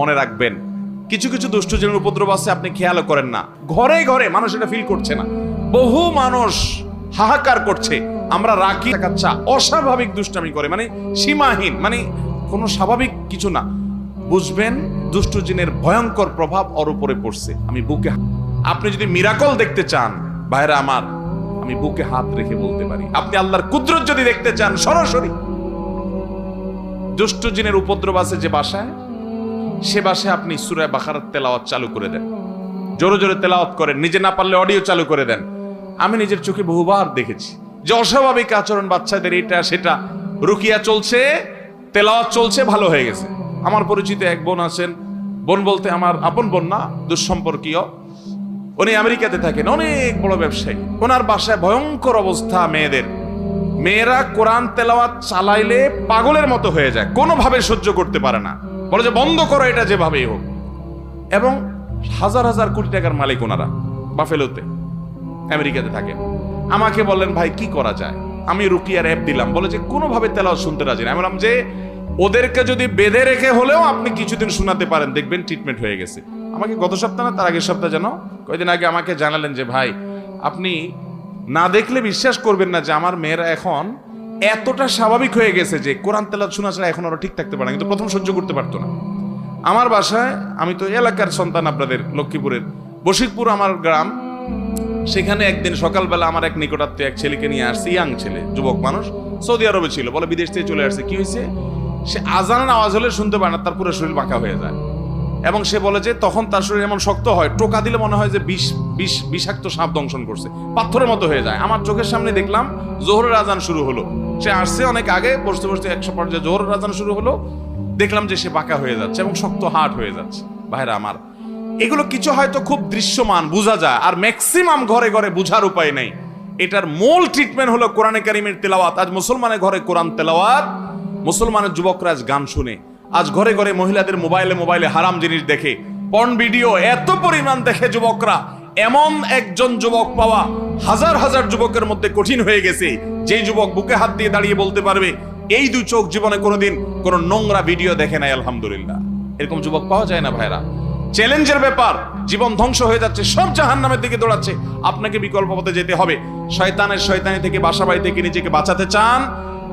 মনে রাখবেন, কিছু কিছু দুষ্ট জনের উপদ্রব আছে, আপনি খেয়ালও করেন না। ঘরে ঘরে মানুষ এটা ফিল করছে না। বহু মানুষ হাহাকার করছে, আমরা রাখি কাচ্চা অস্বাভাবিক দুষ্টামি করে মানে সীমাহীন মানে কোনো স্বাভাবিক কিছু না। বুঝবেন, দুষ্ট জিনের ভয়ঙ্কর প্রভাব ওর উপরে পড়ছে। আমি বুকে আপনি যদি মিরাকল দেখতে চান, ভাইরা আমার, আমি বুকে হাত রেখে বলতে পারি। আপনি আল্লাহর কুদরত যদি দেখতে চান, সরাসরি। দুষ্ট জিনের উপদ্রব আছে যে বাসায় সে বাসায় আপনি সুরায় বাখারাত তেলাওয়াত চালু করে দেন। জোরে জোরে তেলাওয়াত করেন, নিজে না পারলে অডিও চালু করে দেন। আমি নিজের চোখে বহুবার দেখেছি যে অস্বাভাবিক আচরণ বাচ্চাদের এটা সেটা। রুকিয়া চলছে, তেলাওয়াত চলছে, ভালো হয়ে গেছে। আমার পরিচিত এক বোন আছেন। বোন বলতে আমার আপন বোন না, দুঃসম্পর্কীয়। উনি আমেরিকাতে থাকেন, অনেক বড় ব্যবসায়ী। ওনার বাসায় ভয়ঙ্কর অবস্থা মেয়েদের। মেয়েরা কোরআন তেলাওয়াত চালাইলে পাগলের মতো হয়ে যায়, কোনোভাবে সহ্য করতে পারে না। বলে যে, বন্ধ করো এটা যেভাবেই হোক। এবং হাজার হাজার কোটি টাকার মালিক ওনারা বা বাফেলোতে, আমেরিকাতে থাকেন। আমাকে বললেন, ভাই, কি করা যায়? আমি রুকিয়ার অ্যাপ দিলাম। বলে যে, কোনোভাবে তেলাওয়াত শুনতে রাজি না। আমি বললাম যে, ওদেরকে যদি বেঁধে রেখে হলেও আপনি কিছুদিন শোনাতে পারেন, দেখবেন ট্রিটমেন্ট হয়ে গেছে। আমাকে গত সপ্তাহ না, তার আগের সপ্তাহ যেন কয়েকদিন আগে আমাকে জানালেন যে, ভাই, আপনি না দেখলে বিশ্বাস করবেন না যে, আমার মেয়েরা এখন এতটা স্বাভাবিক হয়ে গেছে যে কোরআন তেলাত শোনা ছাড়া এখন ওরা ঠিক থাকতে পারে না, কিন্তু প্রথম সহ্য করতে পারতো না। আমার বাসায়, আমি তো এলাকার সন্তান আপনাদের, লক্ষ্মীপুরের। বশিকপুর আমার গ্রাম, সেখানে একদিন সকালবেলা আমার এক নিকটাত্মীয় এক ছেলেকে নিয়ে আসছে, ইয়াং ছেলে, যুবক মানুষ, সৌদি আরবে ছিল, বলে বিদেশ থেকে চলে আসছে। কি হয়েছে? সে আজানের আওয়াজ হলে শুনতে পারে না, তার পুরো শরীর বাঁকা হয়ে যায়। এবং সে বলে যে তখন তার শরীর এমন শক্ত হয়, টোকা দিলে মনে হয় যে বিষ বিষ, বিষাক্ত সাপ দংশন করছে। পাথরের মতো হয়ে যায়। আমার চোখের সামনে দেখলাম, জোহরের আজান শুরু হলো। সে আসছে অনেক আগে, বসতে বসতে একশো পর্যায়ে জোহরের আজান শুরু হলো। দেখলাম যে সে বাঁকা হয়ে যাচ্ছে এবং শক্ত হাট হয়ে যাচ্ছে। ভাইরা আমার, এগুলো কিছু হয়তো খুব দৃশ্যমান, বোঝা যায়, আর ম্যাক্সিমাম ঘরে ঘরে বুঝার উপায় নেই। এটার মূল ট্রিটমেন্ট হলো কোরআনে কারিমের তেলাওয়াত। আজ মুসলমানের ঘরে কোরআন তেলাওয়াত, মুসলমানের যুবকরা আজ গান শুনে। আজ ঘরে ঘরে মহিলাদের মোবাইলে মোবাইলে হারাম জিনিস দেখে। পর্ন ভিডিও এত পরিমাণ দেখে যুবকরা। এমন একজন যুবক পাওয়া হাজার হাজার যুবকের মধ্যে কঠিন হয়ে গেছে। যেই যুবক বুকে হাত দিয়ে দাঁড়িয়ে বলতে পারবে, এই দু চোখ জীবনে কোনোদিন কোনো নোংরা ভিডিও দেখে নাই, আলহামদুলিল্লাহ। এরকম যুবক পাওয়া যায় না ভাইরা চ্যালেঞ্জের ব্যাপার, জীবন ধ্বংস হয়ে যাচ্ছে, সব জাহান নামের দিকে দৌড়াচ্ছে। আপনাকে বিকল্প পথে যেতে হবে। শয়তানের শয়তানি থেকে বাসা বাড়ি থেকে নিজেকে বাঁচাতে চান।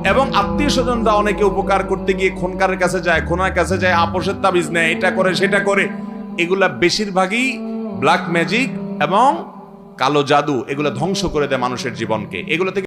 এবং আত্মীয় স্বজনরা অনেকে উপকার করতে গিয়ে খুনকারের কাছে যায়, খুনার কাছে যায়, আপোষের তাবিজ নেয়, এটা করে, সেটা করে। এগুলা বেশিরভাগই ব্ল্যাক ম্যাজিক এবং কালো জাদু, এগুলো ধ্বংস করে দেয় মানুষের জীবনকে। এগুলো থেকে